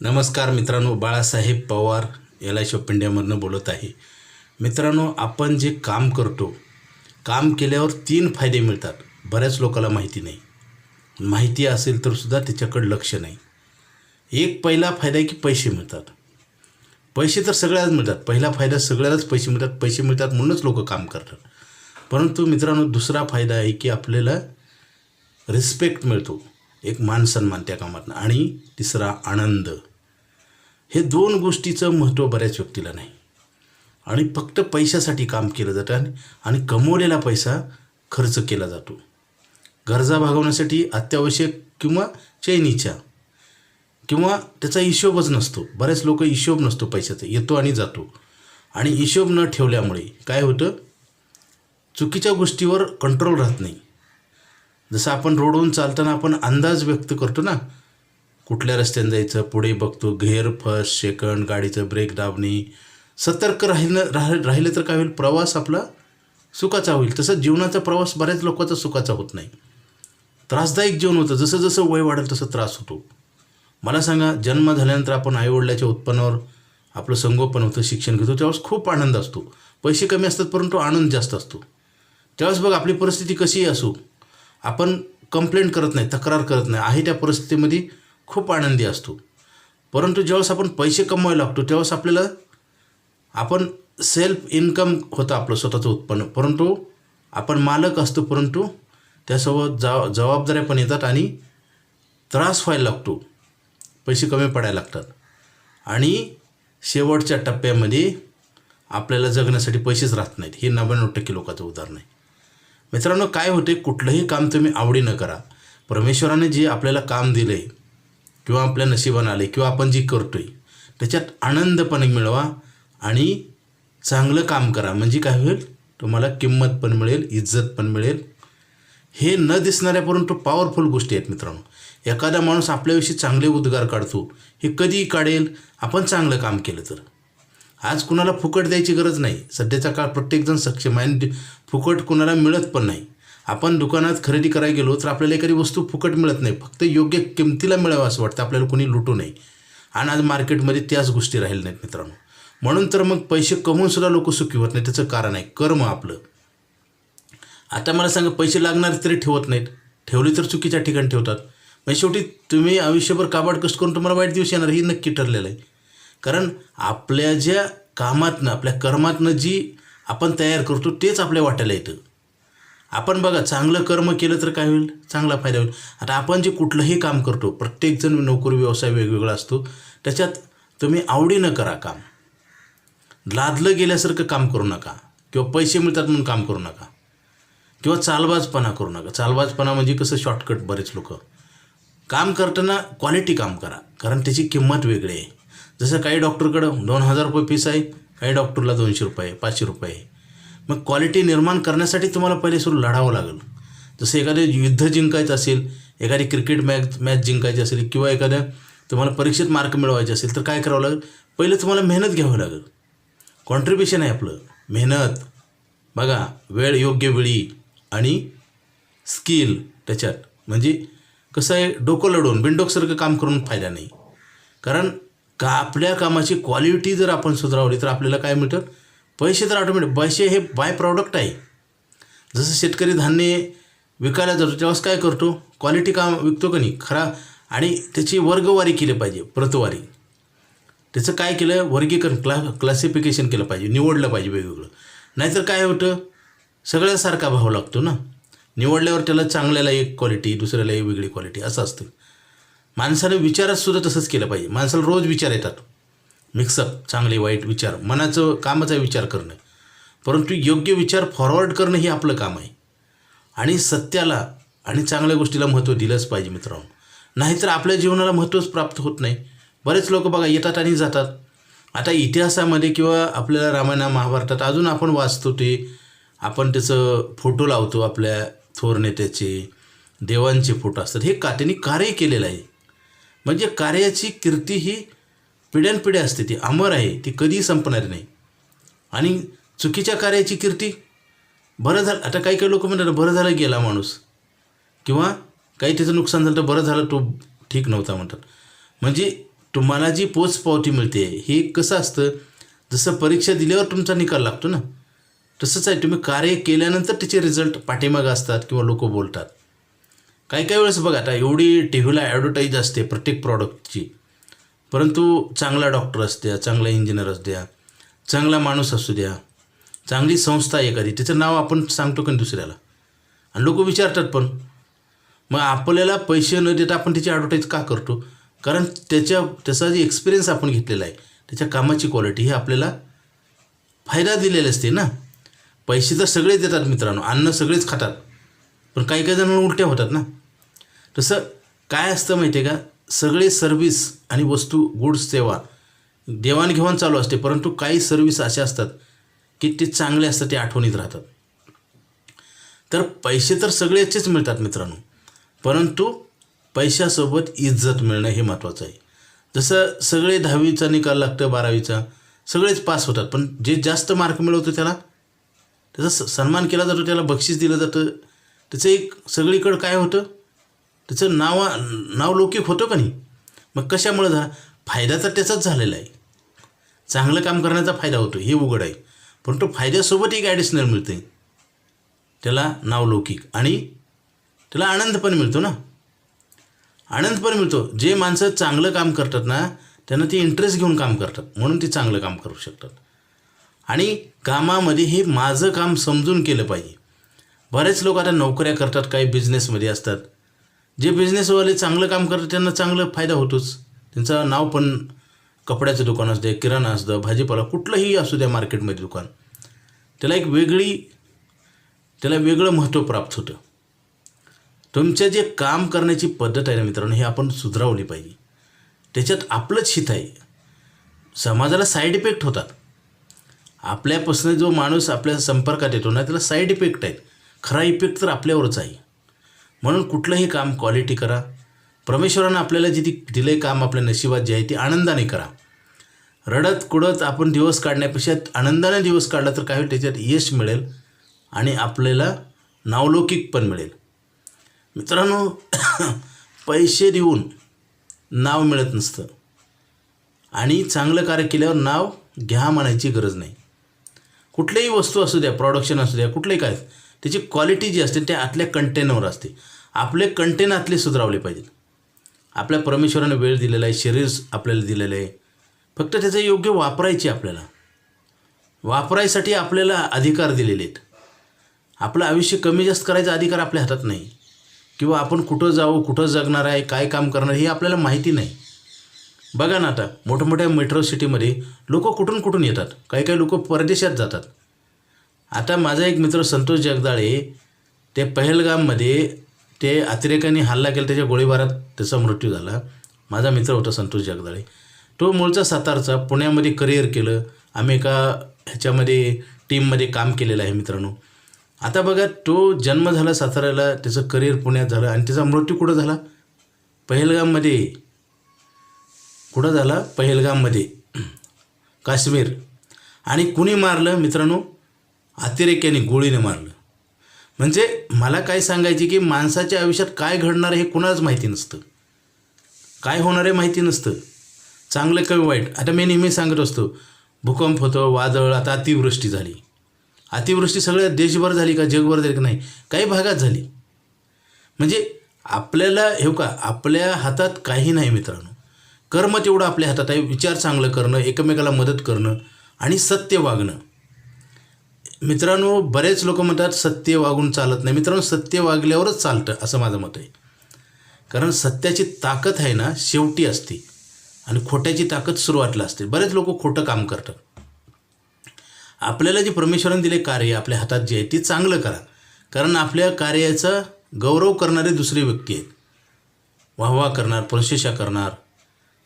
नमस्कार मित्रांनो Balasaheb Pawar L I shop इंडियामधनं बोलत आहे. मित्रांनो आपण जे काम करतो काम केल्यावर तीन फायदे मिळतात. बऱ्याच लोकांना माहिती नाही. माहिती असेल तर सुद्धा त्याच्याकडे लक्ष नाही. एक पहिला फायदा आहे की पैसे मिळतात. पैसे तर सगळ्याच मिळतात. पहिला फायदा सगळ्यालाच पैसे मिळतात. पैसे मिळतात म्हणूनच लोक काम करतात. परंतु मित्रांनो दुसरा फायदा आहे की आपल्याला रिस्पेक्ट मिळतो. एक मान सन्मान त्या कामातनं. आणि तिसरा आनंद. हे दोन गोष्टीचं महत्त्व बऱ्याच व्यक्तीला नाही. आणि फक्त पैशासाठी काम केलं जातं आणि आणि कमवलेला पैसा खर्च केला जातो. गरजा भागवण्यासाठी अत्यावश्यक किंवा चैनीच्या किंवा त्याचा हिशोबच नसतो. बरेच लोक हिशोब नसतो पैशाचा. येतो आणि जातो. आणि हिशोब न ठेवल्यामुळे काय होतं? चुकीच्या गोष्टीवर कंट्रोल राहत नाही. जसं आपण रोडवरून चालताना आपण अंदाज व्यक्त करतो ना कुठल्या रस्त्याने जायचं पुढे बघतो घेर फर्स्ट सेकंड गाडीचं ब्रेक दाबणे सतर्क राहिलं राह राहिलं तर काय होईल? प्रवास आपला सुखाचा होईल. तसं जीवनाचा प्रवास बऱ्याच लोकांचा सुखाचा होत नाही. त्रासदायक जीवन होतं. जसं जसं वय वाढेल तसं त्रास होतो. मला सांगा जन्म झाल्यानंतर आपण आईवडिलाच्या उत्पन्नावर आपलं संगोपन होतं शिक्षण घेतो त्यावेळेस खूप आनंद असतो. पैसे कमी असतात परंतु आनंद जास्त असतो. त्यावेळेस बघ आपली परिस्थिती कशीही असो आपण कंप्लेंट करत नाही तक्रार करत नाही. आहे त्या परिस्थितीमध्ये खूप आनंदी असतो. परंतु ज्यावेळेस आपण पैसे कमवायला लागतो त्यावेळेस आपल्याला आपण सेल्फ इन्कम होतं आपलं स्वतःचं उत्पन्न. परंतु आपण मालक असतो परंतु त्यासोबत जा जबाबदाऱ्या पण येतात आणि त्रास व्हायला लागतो. पैसे कमी पडायला लागतात. आणि शेवटच्या टप्प्यामध्ये आपल्याला जगण्यासाठी पैसेच राहत नाहीत. हे नव्याण्णव टक्के लोकांचं उदाहरण आहे. मित्रांनो काय होते? कुठलंही काम तुम्ही आवडीनं करा. परमेश्वराने जे आपल्याला काम दिलं आहे किंवा आपल्या नशिबानं आले किंवा आपण जी करतो आहे त्याच्यात आनंदपणे मिळवा आणि चांगलं काम करा. म्हणजे काय होईल? तुम्हाला किंमत पण मिळेल इज्जत पण मिळेल. हे न दिसणाऱ्या परंतु पॉवरफुल गोष्टी आहेत मित्रांनो. एखादा माणूस आपल्याविषयी चांगले उद्गार काढतो. हे कधीही काढेल. आपण चांगलं काम केलं तर. आज कुणाला फुकट द्यायची गरज नाही. सध्याचा काळ प्रत्येकजण सक्षम आहे आणि फुकट कुणाला मिळत पण नाही. आपण दुकानात खरेदी करायला गेलो तर आपल्याला एखादी वस्तू फुकट मिळत नाही. फक्त योग्य किमतीला मिळावं असं वाटतं. आपल्याला कोणी लुटू नये. आणि आज मार्केटमध्ये त्याच गोष्टी राहिल्या नाहीत मित्रांनो. म्हणून तर मग पैसे कमवून सुद्धा लोक सुखी होत नाही त्याचं कारण आहे कर्म आपलं. आता मला सांगा पैसे लागणारे तरी ठेवत नाहीत. ठेवले तर चुकीच्या ठिकाणी ठेवतात. म्हणजे शेवटी तुम्ही आयुष्यभर काबाड कष्ट करून तुम्हाला वाईट दिवस येणार हे नक्की ठरलेलं आहे. कारण आपल्या ज्या कामातनं आपल्या कर्मातनं जी आपण तयार करतो तेच आपल्या वाट्याला येतं. आपण बघा चांगलं कर्म केलं तर काय होईल? चांगला फायदा होईल. आता आपण जे कुठलंही काम करतो प्रत्येकजण नोकरी व्यवसाय वेगवेगळा असतो त्याच्यात तुम्ही आवडीनं करा काम. लादलं गेल्यासारखं काम करू नका. किंवा पैसे मिळतात म्हणून काम करू नका. किंवा चालबाजपणा करू नका. चालबाजपणा म्हणजे कसं? शॉर्टकट बरेच लोक. काम करताना क्वालिटी काम करा. कारण त्याची किंमत वेगळी आहे. जसं काही डॉक्टरकडं दोन हजार रुपये फीस आहे काही डॉक्टरला दोनशे रुपये पाचशे रुपये मग क्वालिटी निर्माण करण्यासाठी तुम्हाला पहिले सुरू लढावं लागेल. जसं एखादं युद्ध जिंकायचं असेल एखादी क्रिकेट मॅच मॅच जिंकायची असेल किंवा एखाद्या तुम्हाला परीक्षेत मार्क मिळवायचे असेल तर काय करावं लागेल? पहिलं तुम्हाला मेहनत घ्यावं लागेल. कॉन्ट्रीब्युशन आहे आपलं. मेहनत. बघा वेळ योग्य वेळी आणि स्किल त्याच्यात. म्हणजे कसं आहे डोकं लढवून बिनडोकसारखं काम करून फायदा नाही. कारण का आपल्या कामाची क्वालिटी जर आपण सुधारवली तर आपल्याला काय मिळतं? पैसे तर ऑटोमॅटिक पैसे हे बाय प्रॉडक्ट आहे. जसं शेतकरी धान्य विकायला जातो तेव्हाच काय करतो? क्वालिटी काम विकतो का नाही? खरा आणि त्याची वर्गवारी केली पाहिजे प्रतवारी. त्याचं काय केलं? वर्गीकरण क्ला क्लासिफिकेशन केलं पाहिजे निवडलं पाहिजे वेगवेगळं. नाहीतर काय होतं? सगळ्यासारखा भाव लागतो ना. निवडल्यावर त्याला चांगल्याला एक क्वालिटी दुसऱ्याला एक वेगळी क्वालिटी असं असतं. माणसानं विचारात सुद्धा तसंच केलं पाहिजे. माणसाला रोज विचार येतात. मिक्सअप चांगले वाईट विचार. मनाचं कामाचा विचार करणं. परंतु योग्य विचार फॉरवर्ड करणं हे आपलं काम आहे. आणि सत्याला आणि चांगल्या गोष्टीला महत्त्व दिलंच पाहिजे मित्रांनो. नाहीतर आपल्या जीवनाला महत्त्वच प्राप्त होत नाही. बरेच लोक बघा येतात आणि जातात. आता इतिहासामध्ये किंवा आपल्याला रामायणा महाभारतात अजून आपण वाचतो ते. आपण त्याचं फोटो लावतो आपल्या थोर नेत्याचे देवांचे फोटो असतात. हे का त्यांनी कार्य केलेलं आहे. म्हणजे कार्याची कीर्ती ही पिढ्यानपिढ्या असते. ती अमर आहे ती कधीही संपणार नाही. आणि चुकीच्या कार्याची कीर्ती बरं झालं आता काही काही लोक म्हणतात बरं झालं गेला माणूस. किंवा काही त्याचं नुकसान झालं तर बरं झालं तो ठीक नव्हता म्हणतात. म्हणजे तुम्हाला जी पोचपावती मिळते हे कसं असतं? जसं परीक्षा दिल्यावर तुमचा निकाल लागतो ना तसंच आहे. तुम्ही कार्य केल्यानंतर त्याचे रिझल्ट पाठीमागं असतात किंवा लोक बोलतात. काही काही वेळेस बघा आता एवढी टी व्हीला ॲडव्हर्टाईज असते प्रत्येक प्रॉडक्टची परंतु चांगला डॉक्टर असू द्या चांगला इंजिनियर असू द्या चांगला माणूस असू द्या चांगली संस्था आहे एखादी त्याचं नाव आपण सांगतो का दुसऱ्याला. आणि लोक विचारतात पण. मग आपल्याला पैसे न देता आपण त्याची ॲडव्हर्टाईज का करतो? कारण त्याच्या त्याचा जे एक्सपिरियन्स आपण घेतलेला आहे त्याच्या कामाची क्वालिटी ही आपल्याला फायदा दिलेली असते ना. पैसे तर सगळेच देतात मित्रांनो अन्न सगळेच खातात. पण काही काही जण उलट्या होतात ना. तसं काय असतं माहिती आहे का? सगळे सर्व्हिस आणि वस्तू गुड्स सेवा देवाणघेवाण चालू असते परंतु काही सर्व्हिस अशा असतात की ते चांगले असतात ते आठवणीत राहतात. तर पैसे तर सगळ्याचेच मिळतात मित्रांनो परंतु पैशासोबत इज्जत मिळणं हे महत्त्वाचं आहे. जसं सगळे दहावीचा निकाल लागतं बारावीचा सगळेच पास होतात पण जे जास्त मार्क मिळवतो त्याला त्याचा स- सन्मान केला जातो त्याला बक्षीस दिलं जातं त्याचं एक सगळीकडं काय होतं? त्याचं नाव नाव लौकिक होतं का नाही? मग कशामुळे झाला फायदा तर त्याचाच झालेला आहे. चांगलं काम करण्याचा फायदा होतो हे उघड आहे. परंतु फायद्यासोबत एक ॲडिशनल मिळते. त्याला नावलौकिक आणि त्याला आनंद पण मिळतो ना? आनंद पण मिळतो. जे माणसं चांगलं काम करतात ना त्यांना ते इंटरेस्ट घेऊन काम करतात. म्हणून ते चांगलं काम करू शकतात. आणि कामामध्ये हे माझं काम समजून केलं पाहिजे. बरेच लोक आता नोकऱ्या करतात काही बिझनेसमध्ये असतात. जे बिझनेसवाले चांगलं काम करतात त्यांना चांगलं फायदा होतोच. त्यांचं नाव पण कपड्याचं दुकान असू दे किराणा असू द्या भाजीपाला कुठलंही असू द्या मार्केटमध्ये दुकान. त्याला एक वेगळी त्याला वेगळं महत्त्व प्राप्त होतं. तुमच्या जे काम करण्याची पद्धत आहे ना मित्रांनो हे आपण सुधारवली पाहिजे. त्याच्यात आपलंच हित आहे. समाजाला साईड इफेक्ट होतात. आपल्यापासून जो माणूस आपल्या संपर्कात येतो ना त्याला साईड इफेक्ट आहेत. खरा इफेक्ट तर आपल्यावरच आहे. म्हणून कुठलंही काम क्वालिटी करा. परमेश्वरानं आपल्याला जे दिलं आहे काम आपल्या नशिबात जे आहे ते आनंदाने करा. रडत कुडत आपण दिवस काढण्यापेक्षा आनंदाने दिवस काढला तर काय होईल त्याच्यात यश मिळेल आणि आपल्याला नावलौकिक पण मिळेल. मित्रांनो पैसे देऊन नाव मिळत नसतं. आणि चांगलं कार्य केल्यावर नाव घ्या म्हणायची गरज नाही. कुठलीही वस्तू असू द्या प्रॉडक्शन असू द्या कुठलंही काय त्याची क्वालिटी जी असते त्या आतल्या कंटेनवर असते. आपले कंटेन आतले सुधारवले पाहिजेत. आपल्या परमेश्वराने वेळ दिलेला आहे शरीर आपल्याला दिलेलं आहे. फक्त त्याचं योग्य वापरायची आपल्याला. वापरायसाठी आपल्याला अधिकार दिलेले आहेत. आपलं आयुष्य कमी जास्त करायचा अधिकार आपल्या हातात नाही. किंवा आपण कुठं जाऊ कुठं जगणार आहे काय काम करणार हे आपल्याला माहिती नाही. बघा ना आता मोठमोठ्या मेट्रो सिटीमध्ये लोक कुठून कुठून येतात? काही काही लोक परदेशात जातात. आता माझा एक मित्र संतोष जगदाळे ते पहलगाममध्ये ते अतिरेकांनी हल्ला केला त्याच्या गोळीबारात त्याचा मृत्यू झाला. माझा मित्र होता संतोष जगदाळे. तो मूळचा सातारचा पुण्यामध्ये करिअर केलं. आम्ही एका ह्याच्यामध्ये टीममध्ये काम केलेलं आहे मित्रांनो. आता बघा तो जन्म झाला साताऱ्याला त्याचं करिअर पुण्यात झालं आणि त्याचा मृत्यू कुठं झाला? पहलगाममध्ये. कुठं झाला? पहलगाममध्ये. काश्मीर. आणि कुणी मारलं मित्रांनो? अतिरेक्याने गोळीने मारलं. म्हणजे मला काय सांगायचे की माणसाच्या आयुष्यात काय घडणार आहे हे कुणालाच माहिती नसतं. काय होणार आहे माहिती नसतं. चांगलं कमी वाईट? आता मी नेहमी सांगत असतो भूकंप होतो वादळ आता अतिवृष्टी झाली. अतिवृष्टी सगळ्या देशभर झाली का जगभर झाली का नाही? काही भागात झाली. म्हणजे आपल्याला हे का आपल्या हातात काही नाही मित्रांनो. कर्म तेवढं आपल्या हातात आहे. विचार चांगलं करणं एकमेकाला मदत करणं आणि सत्य वागणं. मित्रांनो बरेच लोक म्हणतात सत्य वागून चालत नाही. मित्रांनो सत्य वागल्यावरच चालतं असं माझं मत आहे. कारण सत्याची ताकद आहे ना शेवटी असते. आणि खोट्याची ताकद सुरुवातला असते. बरेच लोक खोटं काम करतात. आपल्याला जे परमेश्वराने दिले कार्य आपल्या हातात जे आहे ते चांगलं करा. कारण आपल्या कार्याचा गौरव करणारे दुसरे व्यक्ती आहेत. वाहवा करणार प्रशंसा करणार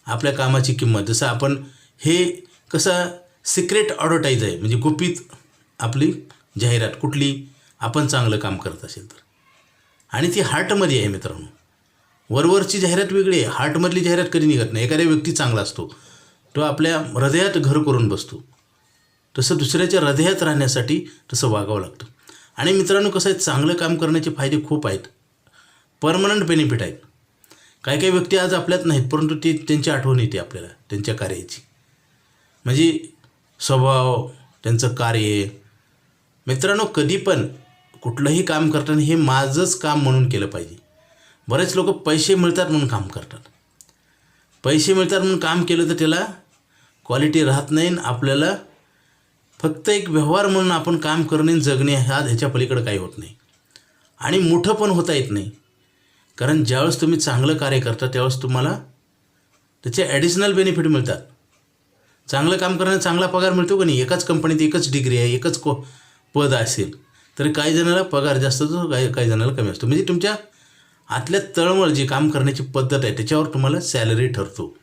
आपल्या कामाची किंमत. जसं आपण हे कसं सिक्रेट ॲडव्हर्टाईज आहे म्हणजे गुपित आपली जाहिरात कुठली आपण चांगलं काम करत असेल तर. आणि ती हार्टमध्ये आहे मित्रांनो. वरवरची जाहिरात वेगळी आहे. हार्टमधली जाहिरात कधी निघत नाही. एखाद्या व्यक्ती चांगला असतो. तो आपल्या हृदयात घर करून बसतो. तसं दुसऱ्याच्या हृदयात राहण्यासाठी तसं वागावं लागतं. आणि मित्रांनो कसं आहे चांगलं काम करण्याचे फायदे खूप आहेत. परमनंट बेनिफिट आहेत. काही काही व्यक्ती आज आपल्यात नाहीत परंतु ती त्यांची आठवण येते आपल्याला त्यांच्या कार्याची. म्हणजे स्वभाव त्यांचं कार्य मित्रांनो कधी पण कुठलंही काम करताना हे माझंच काम म्हणून केलं पाहिजे. बरेच लोक पैसे मिळतात म्हणून काम करतात. पैसे मिळतात म्हणून काम केलं तर त्याला क्वालिटी राहत नाही आणि आपल्याला फक्त एक व्यवहार म्हणून आपण काम करणे जगणे हा ह्याच्या पलीकडे काही होत नाही. आणि मोठं पण होता येत नाही. कारण ज्यावेळेस तुम्ही चांगलं कार्य करता त्यावेळेस तुम्हाला त्याचे ॲडिशनल बेनिफिट मिळतात. चांगलं काम करण्याचा चांगला पगार मिळतो का नाही? एकाच कंपनीत एकच डिग्री आहे एकच को पद असेल तर काही जणाला पगार जास्त असतो काही काही जणाला कमी असतो. म्हणजे तुमच्या आतल्या तळमळ जी काम करण्याची पद्धत आहे त्याच्यावर तुम्हाला सॅलरी ठरतो.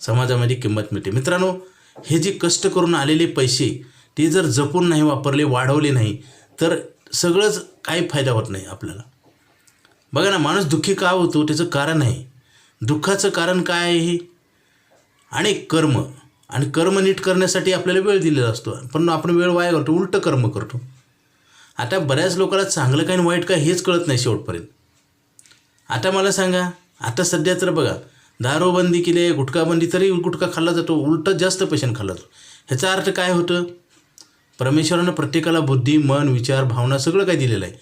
समाजामध्ये किंमत मिळते. मित्रांनो हे जे कष्ट करून आलेले पैसे ते जर जपून नाही वापरले वाढवले नाही तर सगळंच काही फायदा होत नाही आपल्याला. बघा ना माणूस दुःखी का होतो त्याचं कारण आहे. दुःखाचं कारण काय आहे हे? आणि कर्म. आणि कर्म नीट करण्यासाठी आपल्याला वेळ दिलेला असतो. पण आपण वेळ वाया करतो उलटं कर्म करतो. आता बऱ्याच लोकांना चांगलं काय आणि वाईट काय हेच कळत नाही शेवटपर्यंत. आता मला सांगा आता सध्या तर बघा दारूबंदी केली आहे गुटखाबंदी तरी गुटखा खाल्ला जातो उलटं जास्त पेशंट खाल्ला जातो. ह्याचा अर्थ काय होतं? परमेश्वरानं प्रत्येकाला बुद्धी मन विचार भावना सगळं काही दिलेलं आहे.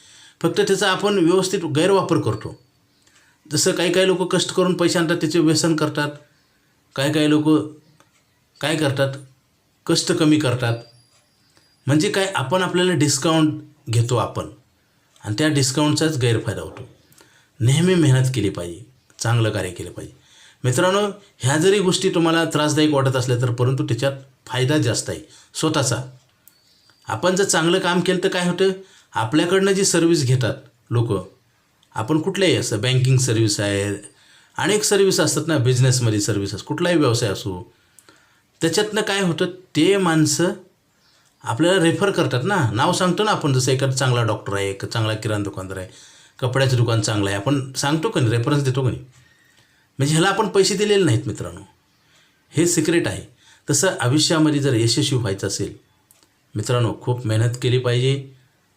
फक्त त्याचा आपण व्यवस्थित गैरवापर करतो. जसं काही काही लोक कष्ट करून पैसे आणतात त्याचे व्यसन करतात. काही काही लोक काय करतात? कष्ट कमी करतात. म्हणजे काय? आपण आपल्याला डिस्काउंट घेतो आपण. आणि त्या डिस्काउंटचाच गैरफायदा होतो. नेहमी मेहनत केली पाहिजे. चांगलं कार्य केलं पाहिजे. मित्रांनो ह्या जरी गोष्टी तुम्हाला त्रासदायक वाटत असल्या तर परंतु त्याच्यात फायदा जास्त आहे. स्वतःचा. आपण जर चांगलं काम केलं तर काय होतं? आपल्याकडनं जी सर्व्हिस घेतात लोक आपण कुठल्याही असं बँकिंग सर्व्हिस आहे. अनेक सर्व्हिस असतात ना बिझनेसमध्ये सर्व्हिसेस कुठलाही व्यवसाय असो त्याच्यातनं काय होतं ते माणसं आपल्याला रेफर करतात ना. नाव सांगतो ना आपण जसं एखादा चांगला डॉक्टर आहे एक चांगला किराणा दुकानदार आहे कपड्याचं दुकान चांगलं आहे आपण सांगतो का नाही रेफरन्स देतो का नाही? म्हणजे ह्याला आपण पैसे दिलेले नाहीत मित्रांनो. हे सिक्रेट आहे. तसं आयुष्यामध्ये जर यशस्वी व्हायचं असेल मित्रांनो खूप मेहनत केली पाहिजे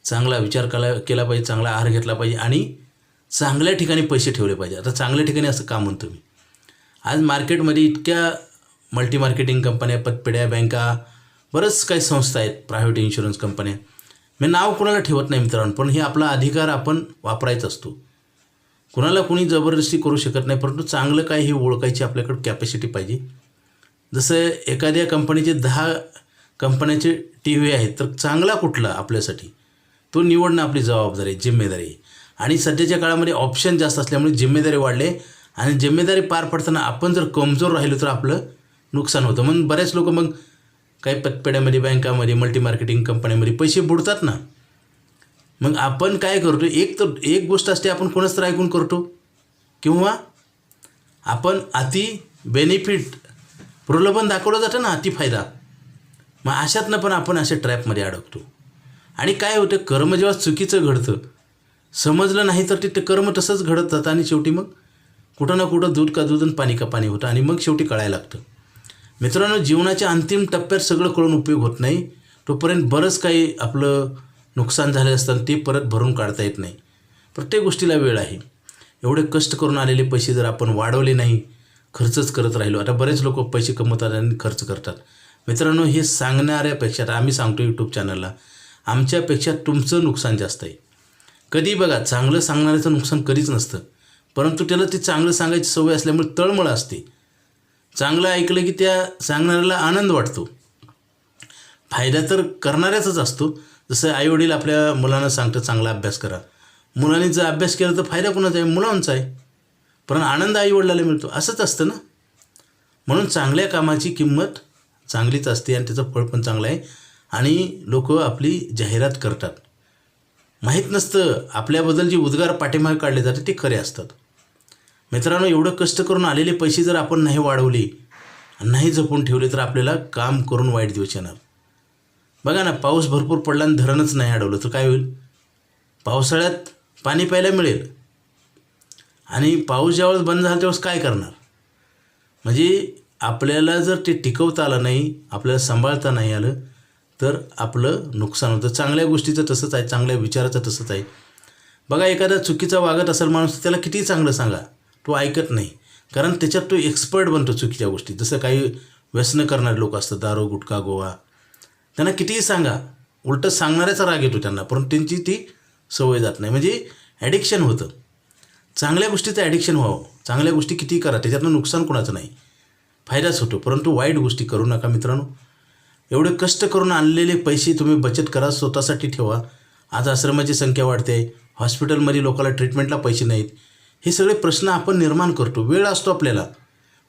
चांगला विचार केला केला पाहिजे चांगला आहार घेतला पाहिजे आणि चांगल्या ठिकाणी पैसे ठेवले पाहिजे. आता चांगल्या ठिकाणी असं का म्हणतो मी? आज मार्केटमध्ये इतक्या मल्टी मार्केटिंग कंपन्या पतपेढ्या बँका बरंच काही संस्था आहेत प्रायव्हेट इन्शुरन्स कंपन्या मी नाव कुणाला ठेवत नाही मित्रांनो पण हे आपला अधिकार आपण वापरायचा असतो. कुणाला कुणी जबरदस्ती करू शकत नाही परंतु चांगलं काय हे ओळखायची आपल्याकडे कॅपॅसिटी पाहिजे. जसं एखाद्या कंपनीचे दहा कंपन्याचे टी व्ही आहेत तर चांगला कुठला आपल्यासाठी? तो निवडणं आपली जबाबदारी जिम्मेदारी आणि सध्याच्या काळामध्ये ऑप्शन जास्त असल्यामुळे जिम्मेदारी वाढले आणि जिम्मेदारी पार पडताना आपण जर कमजोर राहिलो तर आपलं नुकसान होतं. मग बरेच लोक मग काही पतपेड्यामध्ये बँकामध्ये मल्टी मार्केटिंग कंपन्यामध्ये पैसे बुडतात ना. मग आपण काय करतो? एक तर एक गोष्ट असते आपण कोणाच तर ऐकून करतो. किंवा आपण अति बेनिफिट प्रलोभन दाखवलं जातं ना अति फायदा. मग अशातनं पण आपण अशा ट्रॅपमध्ये अडकतो. आणि काय होतं? कर्म जेव्हा चुकीचं घडतं समजलं नाही तर ते कर्म तसंच घडत जातं. आणि शेवटी मग कुठं ना कुठं दूध का दूध आणि पाणी का पाणी होतं. आणि मग शेवटी कळायला लागतं. मित्रांनो जीवनाच्या अंतिम टप्प्यात सगळं कळून उपयोग होत नाही. तोपर्यंत बरंच काही आपलं नुकसान झालं असतं ते परत भरून काढता येत नाही. प्रत्येक गोष्टीला वेळ आहे. एवढे कष्ट करून आलेले पैसे जर आपण वाढवले नाही खर्चच करत राहिलो. आता बरेच लोक पैसे कमवतात आणि खर्च करतात. मित्रांनो हे सांगणाऱ्यापेक्षा आम्ही सांगतो यूट्यूब चॅनलला आमच्यापेक्षा तुमचं नुकसान जास्त आहे. कधी बघा चांगलं सांगणाऱ्याचं नुकसान कधीच नसतं. परंतु त्याला ते चांगलं सांगायची सवय असल्यामुळे तळमळ असते. चांगलं ऐकलं की त्या सांगणाऱ्याला आनंद वाटतो. फायदा तर करणाऱ्याचाच असतो. जसं आईवडील आपल्या मुलांना सांगतं चांगला अभ्यास करा. मुलांनी जर अभ्यास केला तर फायदा कोणाचा आहे? मुलांचा आहे. पण आनंद आईवडिलाला मिळतो. असंच असतं ना? म्हणून चांगल्या कामाची किंमत चांगलीच असते आणि त्याचं फळ पण चांगलं आहे. आणि लोक आपली जाहिरात करतात. माहीत नसतं आपल्याबद्दल जी उद्गार पाठीमागे काढले जाते ते खरे असतात. मित्रांनो एवढं कष्ट करून आलेले पैसे जर आपण नाही वाढवले नाही जपून ठेवले तर आपल्याला काम करून वाईट दिवस येणार. बघा ना पाऊस भरपूर पडला आणि धरणच नाही अडवलं तर काय होईल? पावसाळ्यात पाणी प्यायला मिळेल. आणि पाऊस ज्यावेळेस बंद झाला त्यावेळेस काय करणार? म्हणजे आपल्याला जर ते टिकवता आलं नाही आपल्याला सांभाळता नाही आलं तर आपलं नुकसान होतं. चांगल्या गोष्टीचं तसंच आहे चांगल्या विचाराचं तसंच आहे. बघा एखादा चुकीचा वागत असेल माणूस त्याला किती चांगलं सांगा. तो ऐकत नाही. कारण त्याच्यात तो एक्सपर्ट बनतो चुकीच्या गोष्टी. जसं काही व्यसनं करणारे लोक असतात दारू गुटखा गोवा. त्यांना कितीही सांगा उलटं सांगणाऱ्याचा राग येतो त्यांना परंतु त्यांची ती सवय जात नाही. म्हणजे ॲडिक्शन होतं. चांगल्या गोष्टीचं ॲडिक्शन व्हावं. चांगल्या गोष्टी किती करा त्याच्यातनं नुकसान कोणाचं नाही. फायदाच होतो परंतु वाईट गोष्टी करू नका मित्रांनो. एवढे कष्ट करून आणलेले पैसे तुम्ही बचत करा स्वतःसाठी ठेवा. आज आश्रमाची संख्या वाढते. हॉस्पिटलमध्ये लोकांना ट्रीटमेंटला पैसे नाहीत. हे सगळे प्रश्न आपण निर्माण करतो. वेळ असतो आपल्याला.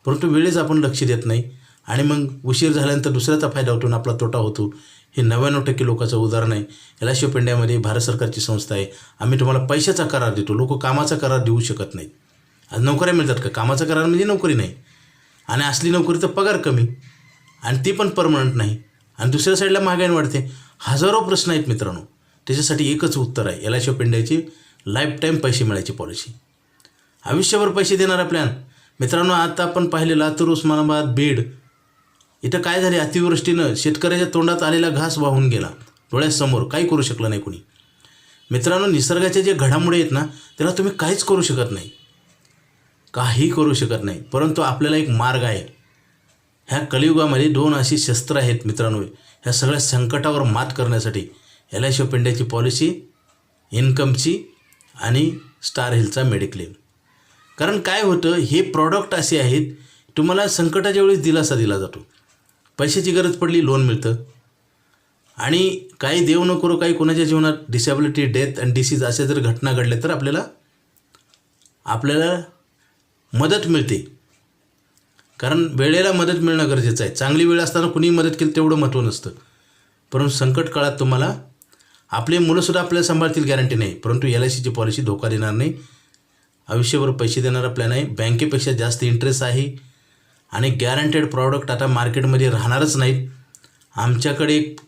परंतु वेळेच आपण लक्ष देत नाही. आणि मग उशीर झाल्यानंतर दुसऱ्याचा फायदा होतो आणि आपला तोटा होतो. हे नव्याण्णव टक्के लोकांचं उदाहरण आहे. एल आय ऑफ इंडियामध्ये भारत सरकारची संस्था आहे. आम्ही तुम्हाला पैशाचा करार देतो. लोक कामाचा करार देऊ शकत नाहीत. आज नोकऱ्या मिळतात का? कामाचा करार म्हणजे नोकरी नाही. आणि असली नोकरी तर पगार कमी. आणि ती पण परमनंट नाही. आणि दुसऱ्या साईडला महागाई वाढते. हजारो प्रश्न आहेत मित्रांनो. त्याच्यासाठी एकच उत्तर आहे. एल आय ऑफ इंडियाची लाईफ टाईम पैसे मिळायची पॉलिसी. आयुष्यभर पैसे देणारा प्लॅन मित्रांनो आता आपण पाहिले लातूर उस्मानाबाद बीड. इथं काय झाले? अतिवृष्टीनं शेतकऱ्याच्या तोंडात आलेला घास वाहून गेला. डोळ्यासमोर काही करू शकलं नाही कुणी. मित्रांनो निसर्गाच्या जे घडामोडी आहेत ना त्याला तुम्ही काहीच करू शकत नाही. काही करू शकत नाही. परंतु आपल्याला एक मार्ग आहे. ह्या कलियुगामध्ये दोन अशी शस्त्र आहेत मित्रांनो. ह्या सगळ्या संकटावर मात करण्यासाठी एल आय ऑफ इंडियाची पॉलिसी इन्कमची आणि स्टार हिलचा मेडिक्लेम कारण काय होतं हे प्रॉडक्ट असे आहेत तुम्हाला संकटाच्या वेळेस दिलासा दिला जातो. पैशाची गरज पडली लोन मिळतं. आणि काही देव न करू काही कोणाच्या जीवनात डिसॅबिलिटी डेथ अँड डिसीज अशा जर घटना घडल्या तर आपल्याला आपल्याला मदत मिळते. कारण वेळेला मदत मिळणं गरजेचं आहे. चांगली वेळ असताना कुणीही मदत केली तेवढं महत्त्व नसतं. परंतु संकट काळात तुम्हाला आपले मुलंसुद्धा आपल्याला सांभाळतील गॅरंटी नाही. परंतु एल आय सीची पॉलिसी धोका देणार नाही. आयुष्यभर पैसे देणारा प्लॅन आहे. बँकेपेक्षा जास्त इंटरेस्ट आहे. आणि गॅरंटेड प्रॉडक्ट आता मार्केटमध्ये राहणारच नाहीत. आमच्याकडे एक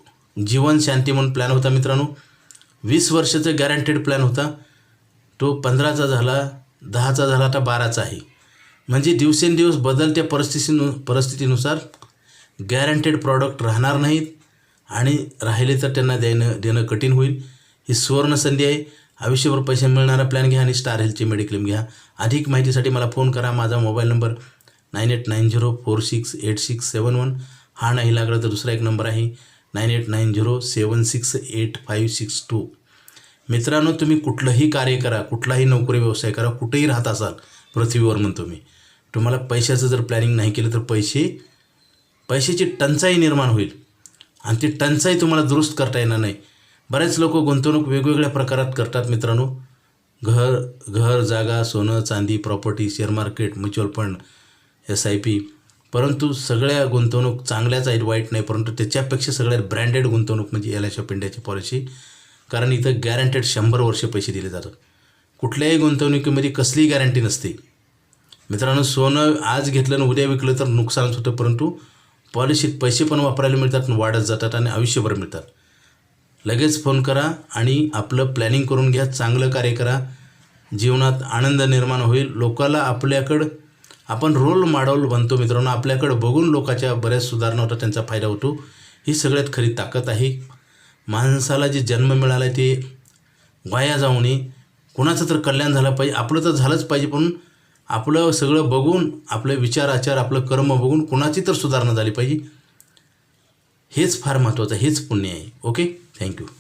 जीवन शांती म्हणून प्लॅन होता मित्रांनो. वीस वर्षाचा गॅरंटेड प्लॅन होता. तो पंधराचा झाला दहाचा झाला आता बाराचा आहे. म्हणजे दिवसेंदिवस बदलत्या परिस्थितीनु परिस्थितीनुसार गॅरंटेड प्रॉडक्ट राहणार नाहीत. आणि राहिले तर त्यांना देणं देणं कठीण होईल. ही सुवर्ण संधी आहे. आयुष्यभर पैसे मिळणारा प्लॅन घ्या आणि स्टार हेल्थची मेडिक्लेम घ्या. अधिक माहितीसाठी मला फोन करा. माझा mobile number nine eight nine zero four six eight six seven one हा नाही लागला तर दुसरा एक नंबर आहे nine eight nine zero seven six eight five six two मित्रांनो तुम्ही कुठलंही कार्य करा कुठलाही नोकरी व्यवसाय करा कुठेही राहत असाल पृथ्वीवर म्हणतो मी तुम्हाला पैशाचं जर प्लॅनिंग नाही केलं तर पैसे पैशाची टंचाई निर्माण होईल. आणि ती टंचाई तुम्हाला दुरुस्त करता येणार नाही. बरेच लोक गुंतवणूक वेगवेगळ्या प्रकारात करतात मित्रांनो. घर घर जागा सोनं चांदी property share market mutual fund S I P परंतु सगळ्या गुंतवणूक चांगल्याच आहेत वाईट नाही परंतु त्याच्यापेक्षा सगळ्यात ब्रँडेड गुंतवणूक म्हणजे एल आय ऑफ इंडियाची पॉलिसी कारण इथं गॅरंटेड शंभर वर्ष पैसे दिले जातात. कुठल्याही गुंतवणुकीमध्ये कसलीही गॅरंटी नसते. मित्रांनो सोनं आज घेतलं आणि उद्या विकलं तर नुकसानच होतं परंतु पॉलिसीत पैसे पण वापरायला मिळतात आणि वाढत जातात आणि आयुष्यभर मिळतात. लगेच फोन करा आणि आपलं प्लॅनिंग करून घ्या चांगलं कार्य करा. जीवनात आनंद निर्माण होईल. लोकाला आपल्याकडं आपण रोल मॉडल बनतो मित्रांनो. आपल्याकडं बघून लोकांच्या बऱ्याच सुधारणा होतात त्यांचा फायदा होतो. ही सगळ्यात खरी ताकद आहे. माणसाला जे जन्म मिळाला आहे ते वाया जाऊ नये. कोणाचं तर कल्याण झालं पाहिजे. आपलं तर झालंच पाहिजे पण आपलं सगळं बघून आपले विचार आचार आपलं कर्म बघून कोणाची तर सुधारणा झाली पाहिजे. हेच फार महत्त्वाचं हेच पुण्य आहे. ओके? Thank you.